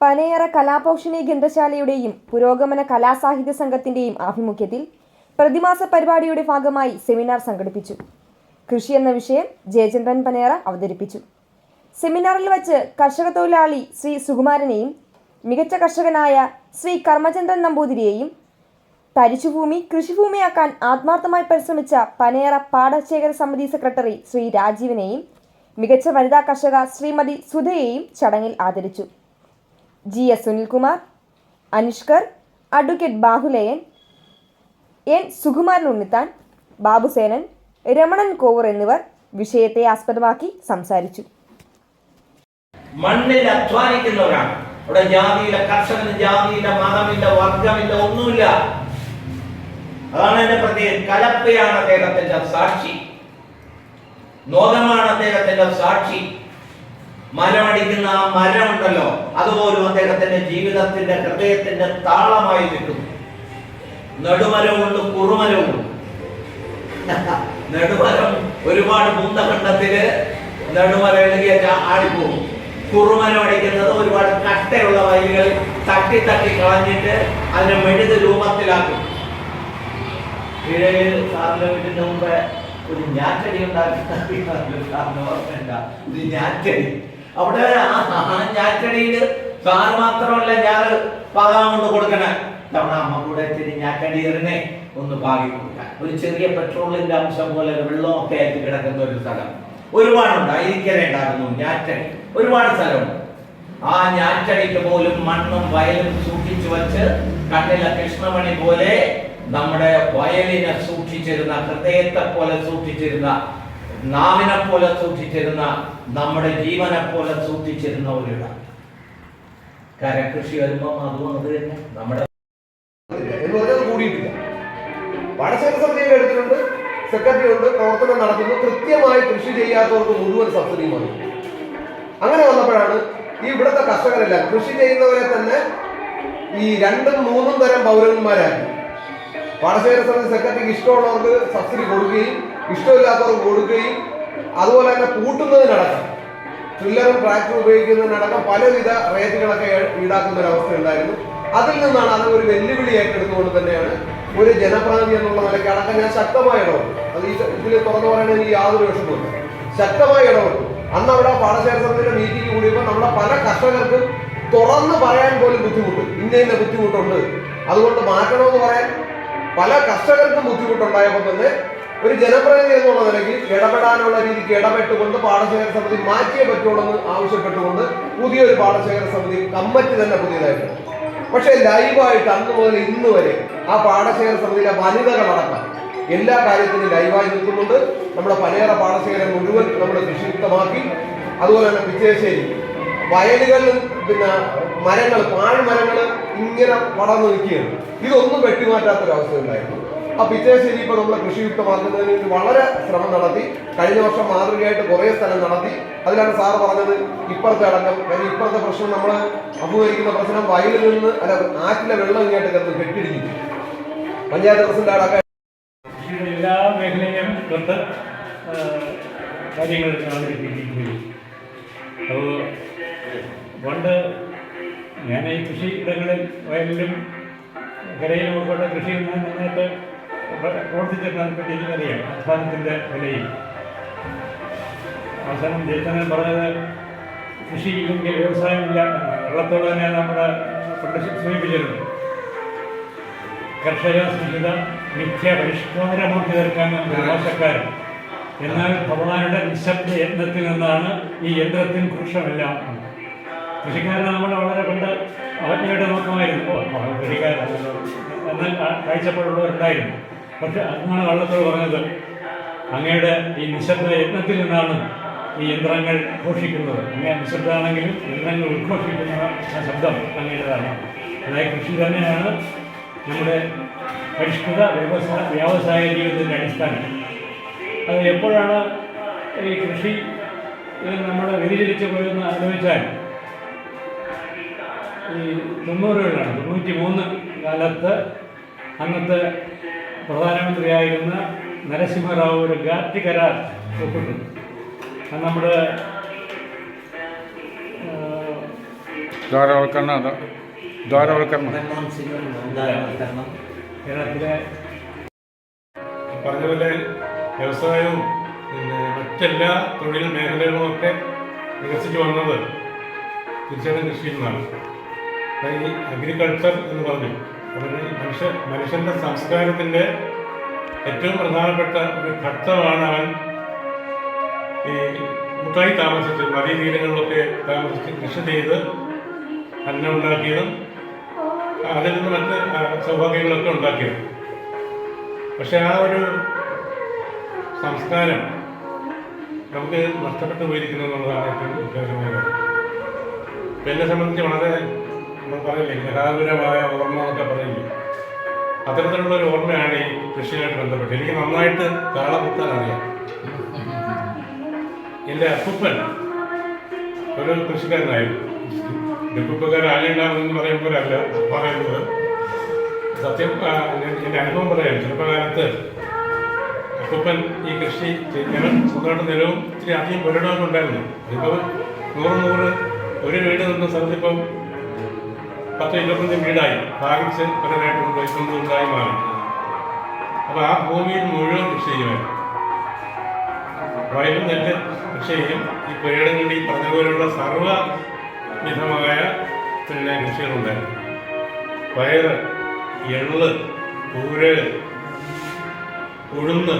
പനയറ കലാപോഷണി ഗ്രന്ഥശാലയുടെയും പുരോഗമന കലാസാഹിത്യ സംഘത്തിന്റെയും ആഭിമുഖ്യത്തിൽ പ്രതിമാസ പരിപാടിയുടെ ഭാഗമായി സെമിനാർ സംഘടിപ്പിച്ചു. കൃഷി എന്ന വിഷയം ജയചന്ദ്രൻ പനേറ അവതരിപ്പിച്ചു. സെമിനാറിൽ വച്ച് കർഷക തൊഴിലാളി ശ്രീ സുകുമാരനെയും മികച്ച കർഷകനായ ശ്രീ കർമ്മചന്ദ്രൻ നമ്പൂതിരിയെയും തരിശുഭൂമി കൃഷിഭൂമിയാക്കാൻ ആത്മാർത്ഥമായി പരിശ്രമിച്ച പനേറ പാടശേഖര സമിതി സെക്രട്ടറി ശ്രീ രാജീവിനെയും മികച്ച വനിതാ കർഷക ശ്രീമതി സുധയെയും ചടങ്ങിൽ ആദരിച്ചു. G S Sunilkumar അനുഷ്കർ advocate Bahuleyan N Sukumaran Unnithan Babusenan Ramanan Kovoor എന്നിവർ വിഷയത്തെ ആസ്പദമാക്കി സംസാരിച്ചു. മണ്ണിൽ അധ്വാനിക്കുന്നവരാണ്. ഇവിടെ ജാതിയില്ല കർഷകന് ജാതിയില്ല മതമില്ല വർഗമില്ല ഒന്നുമില്ല. അതാണ് എന്റെ പ്രത്യേകം കലപ്പയാണ് അദ്ദേഹത്തിന്റെ സാക്ഷി. നോദമാണ് അദ്ദേഹത്തിന്റെ സാക്ഷി. മരമടിക്കുന്ന ആ മരം ഉണ്ടല്ലോ അതുപോലും അദ്ദേഹത്തിന്റെ ജീവിതത്തിന്റെ ഹൃദയത്തിന്റെ താളമായി നിൽക്കുന്നു. നെടുമരമുണ്ട് കുറുമരവും നെടുമരം ഒരുപാട് മുന്തഖണ്ഡത്തിൽ നെടുമരം എഴുതിയ ആടിപ്പോകും. കുറുമരം അടിക്കുന്നത് ഒരുപാട് കട്ടയുള്ള വയലുകൾ തട്ടി തട്ടി കളഞ്ഞിട്ട് അതിനെ മെഴുത് രൂപത്തിലാക്കും. കീഴയിൽ സാറിന്റെ വീട്ടിന്റെ മുമ്പ് ഒരു ഞാറ്റടി ഉണ്ടാക്കി. സാറിന് ഓർമ്മ ഒരു ഞാറ്റടി. അവിടെ ഞാറ്റടിയിൽ സാറ് മാത്രമല്ല ഞാൻ പാകാൻ കൊണ്ട് കൊടുക്കണേ. തവണ അമ്മ കൂടെ ഇത്തിരി ഞാറ്റടിയറിനെ ഒന്ന് പാകി കൊടുക്കാൻ. ഒരു ചെറിയ പെട്രോളിന്റെ അംശം പോലെ വെള്ളമൊക്കെ ആയിട്ട് കിടക്കുന്ന ഒരു സ്ഥലം. ഒരുപാടുണ്ട് അയിരിക്കര ഉണ്ടായിരുന്നു ഞാറ്റടി. ഒരുപാട് സ്ഥലമുണ്ട്. ആ ഞാറ്റടിക്ക് പോലും മണ്ണും വയലും സൂക്ഷിച്ചു വച്ച് കണ്ണിലെ കൃഷ്ണമണി പോലെ നമ്മുടെ വയലിനെ സൂക്ഷിച്ചിരുന്ന ഹൃദയത്തെ പോലെ സൂക്ഷിച്ചിരുന്ന നാവിനെ പോലെ സൂക്ഷിച്ചിരുന്ന നമ്മുടെ ജീവനെ പോലെ സൂക്ഷിച്ചിരുന്ന ഒരിടം കരകൃഷി വരുമ്പം അതും അത് തന്നെ. നമ്മുടെ കൂടിയിട്ടില്ല. സെക്രട്ടറി ഉണ്ട് പ്രവർത്തനം നടത്തുന്നു കൃത്യമായി കൃഷി ചെയ്യാത്തവർക്ക് മുഴുവൻ സബ്സിഡിയും വന്നു. അങ്ങനെ വന്നപ്പോഴാണ് ഈ ഇവിടുത്തെ കർഷകരെല്ലാം കൃഷി ചെയ്യുന്നവരെ തന്നെ ഈ രണ്ടും മൂന്നും തരം പൗരന്മാരാക്കി. പാടശേഖര സമിതി സെക്രട്ടറിക്ക് ഇഷ്ടമുള്ളവർക്ക് സബ്സിഡി കൊടുക്കുകയും ഇഷ്ടമില്ലാത്തവർക്ക് കൊടുക്കുകയും അതുപോലെ തന്നെ കൂട്ടുന്നതിനടക്കം ട്രില്ലറും ട്രാക്ടറും ഉപയോഗിക്കുന്നതിനടക്കം പലവിധ റേറ്റുകളൊക്കെ ഈടാക്കുന്ന ഒരു അവസ്ഥ ഉണ്ടായിരുന്നു. അതിൽ നിന്നാണ് അത് ഒരു വെല്ലുവിളി ഏറ്റെടുത്തുകൊണ്ട് തന്നെയാണ് ഒരു ജനപ്രതിനിധി എന്നുള്ള നിലയ്ക്ക് അടക്കം ഞാൻ ശക്തമായി ഇടപെട്ടു. അത് ഈ ഇതിൽ തുറന്നു പറയുന്നത് എനിക്ക് യാതൊരു വിഷമമില്ല ശക്തമായി ഇടപെട്ടു. അന്ന് അവിടെ പാടശേഖര മീറ്റിംഗ് കൂടിയപ്പോൾ നമ്മുടെ പല കർഷകർക്കും തുറന്ന് പറയാൻ പോലും ബുദ്ധിമുട്ട്. ഇന്ന ഇന്ന ബുദ്ധിമുട്ടുണ്ട്. അതുകൊണ്ട് മാറ്റണമെന്ന് പറയാൻ പല കർഷകർക്കും ബുദ്ധിമുട്ടുണ്ടായപ്പോൾ തന്നെ ഒരു ജനപ്രതിനിധി എന്നുള്ള നിലയ്ക്ക് ഇടപെടാനുള്ള രീതിക്ക് ഇടപെട്ടുകൊണ്ട് പാടശേഖര സമിതി മാറ്റിയേ പറ്റുള്ളൂ എന്ന് ആവശ്യപ്പെട്ടുകൊണ്ട് പുതിയൊരു പാടശേഖര സമിതി കമ്മിറ്റി തന്നെ പുതിയതായിട്ട് പക്ഷേ ലൈവായിട്ട് അന്ന് മുതൽ ഇന്ന് വരെ ആ പാടശേഖര സമിതിയിലെ വനിതകളടക്കം എല്ലാ കാര്യത്തിനും ലൈവായി നിൽക്കുന്നുണ്ട്. നമ്മുടെ പനേറ പാടശേഖരം മുഴുവൻ നമ്മൾ കൃഷിയുക്തമാക്കി അതുപോലെ തന്നെ പിച്ചേശ്ശേരി വയലുകളിലും പിന്നെ മരങ്ങൾ പാഴ്മരങ്ങൾ ഇങ്ങനെ വളർന്നു നിൽക്കുകയാണ്. ഇതൊന്നും വെട്ടിമാറ്റാത്തൊരവസ്ഥ ഉണ്ടായിരുന്നു ആ പിച്ചേശ്ശേരി ഇപ്പൊ നമ്മൾ കൃഷിയുക്തമാക്കുന്നതിന് വേണ്ടി വളരെ ശ്രമം നടത്തി. കഴിഞ്ഞ വർഷം മാതൃകയായിട്ട് കുറേ സ്ഥലം നടത്തി. അതിലാണ് സാർ പറഞ്ഞത് ഇപ്പുറത്തെ അടക്കം കാര്യം ഇപ്പുറത്തെ പ്രശ്നം നമ്മൾ അഭിമുഖീകരിക്കുന്ന പ്രശ്നം വയലിൽ നിന്ന് അല്ല ആറ്റിലെ വെള്ളം ഇങ്ങോട്ട് കിടന്ന് കെട്ടിടിക്കും പഞ്ചായത്ത് പ്രസിഡന്റ് അടക്കം എല്ലാ മേഖലയും ബന്ധ കാര്യങ്ങൾ പണ്ട് ഞാൻ ഈ കൃഷി ഇടങ്ങളിൽ വയലിലും കരയിലും ഉൾപ്പെട്ട കൃഷി നന്നായിട്ട് പ്രവർത്തിച്ചിരുന്നതിനെ പറ്റി എനിക്കറിയാം അധ്വാനത്തിന്റെ വിലയിൽ. അവസാനം ജയിച്ചനെ പറഞ്ഞത് കൃഷി ഇല്ലെങ്കിൽ വ്യവസായമില്ല വെള്ളത്തോടെ തന്നെ നമ്മുടെ പണ്ട് സമീപിച്ചിരുന്നു കർഷക സ്നേഹിത മിഥ്യ പരിഷ്കാരമാക്കി തീർക്കാൻ മോശക്കാരൻ. എന്നാൽ ഭഗവാനുടെ നിശബ്ദ യത്നത്തിൽ നിന്നാണ് ഈ യന്ത്രത്തിൻ കൃഷമെല്ലാം കൃഷിക്കാരനെ നമ്മൾ വളരെ കൊണ്ട് അവജ്ഞയുടെ നോക്കമായിരുന്നു. കൃഷിക്കാരൻ. എന്നാൽ കാഴ്ചപ്പാടുള്ളവരുണ്ടായിരുന്നു. പക്ഷെ അന്നാണ് വള്ളത്തോട് പറഞ്ഞത്. അങ്ങയുടെ ഈ നിശബ്ദ യജ്ഞത്തിൽ നിന്നാണ് ഈ യന്ത്രങ്ങൾ ഘോഷിക്കുന്നത്. അങ്ങനെ നിശബ്ദമാണെങ്കിലും യന്ത്രങ്ങൾ ഉദ്ഘോഷിക്കുന്ന ആ ശബ്ദം അങ്ങയുടേതാണ്. അതായത് കൃഷി തന്നെയാണ് നമ്മുടെ പരിഷ്കൃത വ്യവസായ വ്യാവസായ ജീവിതത്തിന്റെ അടിസ്ഥാനം. അത് എപ്പോഴാണ് ഈ കൃഷി നമ്മൾ വ്യതിചലിച്ച് പോയെന്ന് ആലോചിച്ചാൽ ഈ തൊണ്ണൂറുകളിലാണ്. തൊണ്ണൂറ്റി മൂന്ന് കാലത്ത് അന്നത്തെ പ്രധാനമന്ത്രിയായിരുന്ന നരസിംഹറാവു ഒരു ഗാത്തി കരാർ ഒപ്പിട്ടു. അത് നമ്മുടെ ദ്വാരവൽക്കരണം ദ്വാരവൽക്കരണം. പറഞ്ഞതുപോലെ വ്യവസായവും പിന്നെ മറ്റെല്ലാ തൊഴിൽ മേഖലകളും ഒക്കെ വികസിച്ചു വന്നത് തീർച്ചയായിട്ടും കൃഷിയിൽ നിന്നാണ്. അഗ്രികൾച്ചർ എന്ന് പറഞ്ഞു. മനുഷ്യ മനുഷ്യന്റെ സംസ്കാരത്തിന്റെ ഏറ്റവും പ്രധാനപ്പെട്ട ഒരു ഘട്ടമാണ് അവൻ ഈ മുട്ടായി താമസിച്ച് നദീതീരങ്ങളിലൊക്കെ താമസിച്ച് കൃഷി ചെയ്ത് അന്നം ഉണ്ടാക്കിയതും അതിൽ നിന്ന് മറ്റ് സൗഭാഗ്യങ്ങളൊക്കെ ഉണ്ടാക്കിയത്. പക്ഷെ ആ ഒരു സംസ്കാരം നമുക്ക് നഷ്ടപ്പെട്ടു പോയിരിക്കുന്നു എന്നുള്ളതാണ് ഏറ്റവും വിചാരമായ കാര്യം എന്നെ സംബന്ധിച്ച് വളരെ നമ്മൾ പറയില്ലേ ഗ്രഹാതുരമായ ഓർമ്മ എന്നൊക്കെ പറയില്ലേ അത്തരത്തിലുള്ള ഒരു ഓർമ്മയാണ് ഈ കൃഷിയുമായിട്ട് ബന്ധപ്പെട്ട് എനിക്ക് നന്നായിട്ട് കാള കുത്താൻ അറിയാം. എന്റെ അപ്പൂപ്പൻ ഒരു കൃഷിക്കാരനായിരുന്നു അപ്പൂപ്പക്കാരൻ ആലുണ്ടാകുമെന്ന് പറയുമ്പോഴല്ല പറയുന്നത്. സത്യം എന്റെ അനുഭവം പറയാം. ചെറുപ്പകാലത്ത് അപ്പൂപ്പൻ ഈ കൃഷി ഞങ്ങൾ സ്വന്തമായിട്ട് നിലവും ഇത്തിരി അധികം പുരടമൊക്കെ ഉണ്ടായിരുന്നു. നൂറ് നൂറ് ഒരു വീട് നിന്ന സ്ഥലത്തിപ്പം പത്ത് ഇരുപത്തഞ്ച് വീടായി. ഭാഗിച്ച് പലരായിട്ട് കൊണ്ടുപോയി മാറി. അപ്പോൾ ആ ഭൂമിയിൽ മുഴുവൻ കൃഷി ചെയ്യുമായിരുന്നു വയലും നെല്ല് കൃഷി ചെയ്യും. ഈ പുരയിടങ്ങളിൽ ഈ പറഞ്ഞതുപോലുള്ള പോലെയുള്ള വിധമായ പിന്നെ കൃഷികളുണ്ടായിരുന്നു പയർ എള്ള് പൂര് ഉഴുന്ന്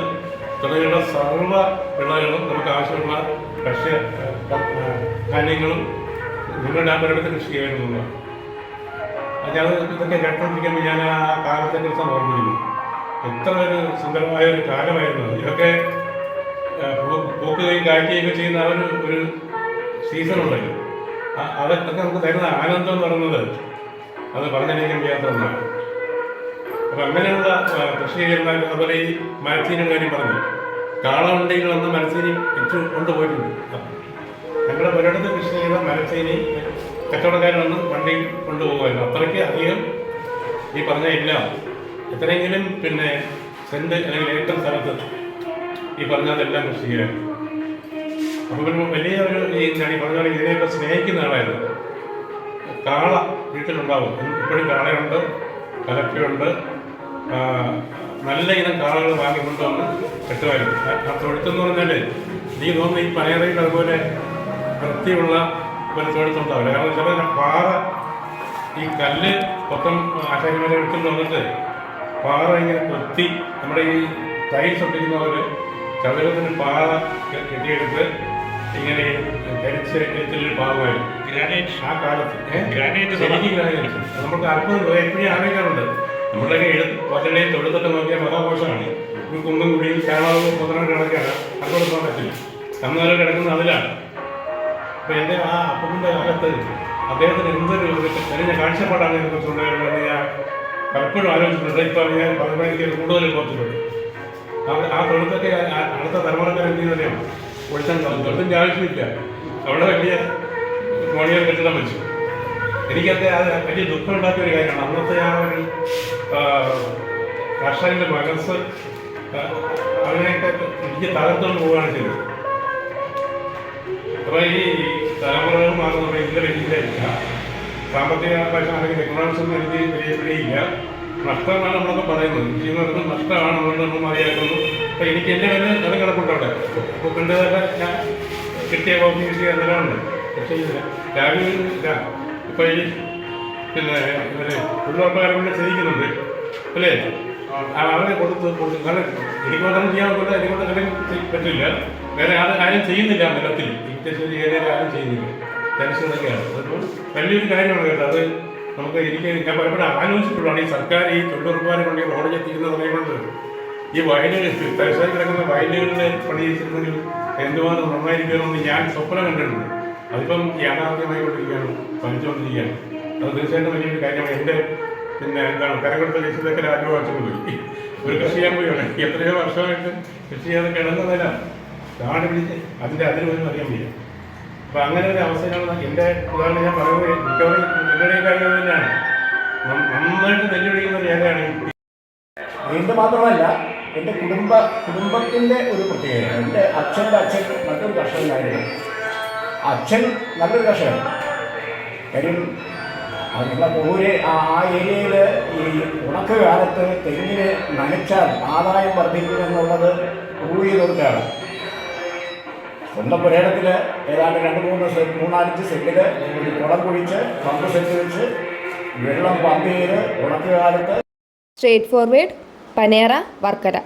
തുടങ്ങിയുള്ള സർവ വിളകളും നമുക്ക് ആവശ്യമുള്ള ഏഹ്, ധാന്യങ്ങളും നിങ്ങളുടെ ആ പുരടത്തിൽ കൃഷി ചെയ്യുന്നതാണ് ഞാൻ ഇതൊക്കെ കേട്ടോണ്ടിരിക്കുമ്പോൾ ഞാൻ ആ കാലത്തെ ദിവസം ഓർമ്മിക്കുന്നു എത്ര ഒരു സുന്ദരമായ ഒരു കാലമായിരുന്നു. ഇതൊക്കെ പോക്കുകയും കാഴ്ചയൊക്കെ ചെയ്യുന്ന ആ ഒരു ഒരു സീസൺ ഉണ്ടല്ലോ. അതൊക്കെ നമുക്ക് തരുന്ന ആനന്ദം എന്ന് പറയുന്നത് അത് പറഞ്ഞറിയിക്കാൻ വയ്യാത്ത ഒന്നാണ്. അപ്പൊ അങ്ങനെയുള്ള കൃഷി ചെയ്യുന്ന അതുപോലെ ഈ മരച്ചീനും കാര്യം പറഞ്ഞു. കാളവണ്ടിയിൽ വന്ന് മരച്ചീനി ഇച്ചു കൊണ്ടുപോയിട്ടുണ്ട്. ഞങ്ങളുടെ ഒരിടത്ത് കൃഷി ചെയ്യുന്ന മരച്ചീനി കച്ചവടക്കാർ വന്ന് വണ്ടിയിൽ കൊണ്ടുപോകുമായിരുന്നു. അത്രയ്ക്ക് അധികം ഈ പറഞ്ഞ എല്ലാം എത്രയെങ്കിലും പിന്നെ സെന്റ് അല്ലെങ്കിൽ ഏറ്റവും സ്ഥലത്ത് ഈ പറഞ്ഞതെല്ലാം കൃഷി ചെയ്യാൻ. അപ്പൊ ഒരു വലിയ ഒരു ഈ ഞാൻ ഈ പറഞ്ഞ ഇതിനെയൊക്കെ സ്നേഹിക്കുന്ന ആളായിരുന്നു. കാള വീട്ടിലുണ്ടാവും. ഇപ്പോഴും കാളയുണ്ട് കലപ്പയുണ്ട് നല്ല ഇനം കാളകൾ വാങ്ങി കൊണ്ടുവന്ന് കെട്ടുമായിരുന്നു. ആ- തൊഴുത്തെന്ന് പറഞ്ഞാൽ നീ തോന്നുന്നു ഈ പനയറയിൽ അതുപോലെ വൃത്തിയുള്ള ഒരു തൊഴുത്തുണ്ടാവില്ല കാരണം ചില പാറ ഈ കല്ല് മൊത്തം ആശാരിമാരെ എടുത്തുകൊണ്ട് വന്നിട്ട് പാറ ഇങ്ങനെ കൊത്തി നമ്മുടെ ഈ ടൈൽസ് ഒട്ടിക്കുന്ന പോലെ ചതുരത്തിന് പാറ കെട്ടിയെടുത്ത് ഇങ്ങനെ ധരിച്ച് എടുത്തൊരു ഗ്രാനൈറ്റ് ആ കാലത്ത്. ഗ്രാനൈറ്റ് ശരിക്കും ഗ്രാനൈറ്റ് നമുക്ക് അല്പം എപ്പോഴും ആലോചിക്കാറുണ്ട്. നമ്മളൊക്കെ എഴുത്ത് പച്ചടയും തൊഴുത്തൊക്കെ നോക്കിയാൽ മഹാഘോഷമാണ് കുന്നും കുടിയും ചാണകവും പന്ത്രണ്ട് കിടക്കാണ് അതുകൊണ്ട് പോകാൻ പറ്റില്ല. അന്നേരം കിടക്കുന്ന അതിലാണ്. അപ്പൊ എന്റെ ആ അപ്പന്റെ കാലത്ത് അദ്ദേഹത്തിന് എന്തൊരു തെളിഞ്ഞ കാഴ്ചപ്പാടാണ് ഇതിനെ കുറിച്ചുണ്ടായിരുന്നത് ഞാൻ പലപ്പോഴും ആലോചിച്ചിട്ടുണ്ട്. ഇപ്പം ഞാൻ പറഞ്ഞ എനിക്ക് കൂടുതൽ ബോധ്യപ്പെട്ടു ആ- തൊഴുത്തൊക്കെ അടുത്ത തലമുറക്കാർ എന്ത് ചെയ്യുന്നറിയാം ഒഴിച്ചാൽ തൊഴുത്തിന്റെ ആവശ്യമില്ല. അവിടെ വലിയ മോണിയർ കെട്ടിടം വെച്ചു. എനിക്കത് അത് വലിയ ദുഃഖം ഉണ്ടാക്കിയ ഒരു കാര്യമാണ്. അന്നത്തെ ആ ഒരു കർഷകന്റെ മനസ്സ് അതിനെയൊക്കെ എനിക്ക് തകർത്തുകൊണ്ട് പോവുകയാണ് ചെയ്തത്. അപ്പൊ ഈ തലമുറകൾ മാറുന്ന ഇതിന്റെ വലിയില്ല സാമ്പത്തിക അല്ലെങ്കിൽ എക്കണോമിക്സ് ഒന്നും എനിക്ക് പിടിയില്ല. നഷ്ടമാണ് നമ്മളൊക്കെ പറയുന്നത്. ചെയ്യുന്നത് നഷ്ടമാണ് അതുകൊണ്ട് നമ്മൾ മതിയാക്കുന്നു. അപ്പൊ എനിക്ക് എന്റെ വല്ല കടം കിടപ്പുണ്ട് അവിടെ. അപ്പൊ കണ്ടതൊക്കെ ഞാൻ കിട്ടിയ കിട്ടിയ അതെല്ലാം ഉണ്ട് പക്ഷേ രാവിലെ ഇല്ല ഇപ്പൊ ഈ പിന്നെ ഇവർ തൊഴിലുറപ്പുകാരെ കൊണ്ട് ചെയ്യിക്കുന്നുണ്ട് അല്ലേ? അവരെ കൊടുത്ത് കൊടുത്ത് മാത്രം ചെയ്യാൻ പോലെ എനിക്ക് കൊണ്ട് പറ്റില്ല. വേറെ ആരും കാര്യം ചെയ്യുന്നില്ല നിലത്തിൽ. ഏരിയയിൽ ആരും ചെയ്യുന്നില്ല. ടെൻഷനൊക്കെയാണ് അതൊരു വലിയൊരു കാര്യമാണ് കേട്ടോ. അത് നമുക്ക് എനിക്ക് ഞാൻ പലപ്പോഴും ആലോചിച്ചിട്ടുള്ളതാണ് ഈ സർക്കാർ ഈ തൊഴിലുറപ്പുകാരെ കൊണ്ട് ഈ റോഡ് എത്തിക്കുന്ന സമയമുണ്ട് ഈ വയലുകൾ തലശ്ശേരി കിടക്കുന്ന വയലുകളിൽ പണി ചെയ്തിട്ടുണ്ടെങ്കിൽ എന്തുമാത്രം നന്നായിരിക്കുമെന്ന് ഞാൻ സ്വപ്നം കണ്ടിട്ടുണ്ട്. അതിപ്പം യാഥാർത്ഥ്യമായിക്കൊണ്ടിരിക്കുകയാണ് പഠിച്ചുകൊണ്ടിരിക്കുകയാണ് അത് തീർച്ചയായിട്ടും വലിയൊരു കാര്യമാണ്. എന്റെ പിന്നെ എന്താണ്? കരകൊടുത്ത കേസിലൊക്കെ അനുഭവിച്ചു പോയി. ഒരു കൃഷി ചെയ്യാൻ പോയാണ് എത്രയോ വർഷമായിട്ട് കൃഷി ചെയ്യാതെ കിടന്നതല്ല നാട് പിടിച്ച് അതിന്റെ പോലും അറിയാൻ വയ്യ. അപ്പം അങ്ങനെ ഒരു അവസരമാണ് എന്റെ ഉദാഹരണം ഞാൻ പറയുന്നത് മിക്കവാറും എന്നുടെയും കാര്യം തന്നെയാണ്. നന്നായിട്ട് നെല്ലുപിടിക്കുന്ന ഒരു ഏരിയയാണ് നീന്ത് മാത്രമല്ല എന്റെ കുടുംബ കുടുംബത്തിന്റെ ഒരു പ്രത്യേകത. എന്റെ അച്ഛന്റെ അച്ഛൻ മറ്റൊരു കർഷകനായിരുന്നു. അച്ഛൻ നല്ലൊരു കർഷകൻ. കാര്യം അതിനുള്ള കോര് ആ ഏരിയയിൽ ഈ ഉണക്ക് കാലത്ത് തെങ്ങിന് നനച്ചാൽ ആദായം വർദ്ധിക്കുമെന്നുള്ളത് പ്രൂവ് ചെയ്ത് കൊടുക്കുകയാണ്. സ്വന്തം പുരേടത്തിൽ ഏതാണ്ട് രണ്ട് മൂന്ന് സെറ്റ് മൂന്നാലഞ്ച് സെറ്റിൽ ഒരു കുളം കുഴിച്ച് പമ്പ് സെറ്റ് വെച്ച് വെള്ളം പമ്പ് ചെയ്ത് ഉണക്ക് കാലത്ത് സ്ട്രേറ്റ് ഫോർവേഡ് പനേറ വർക്കല.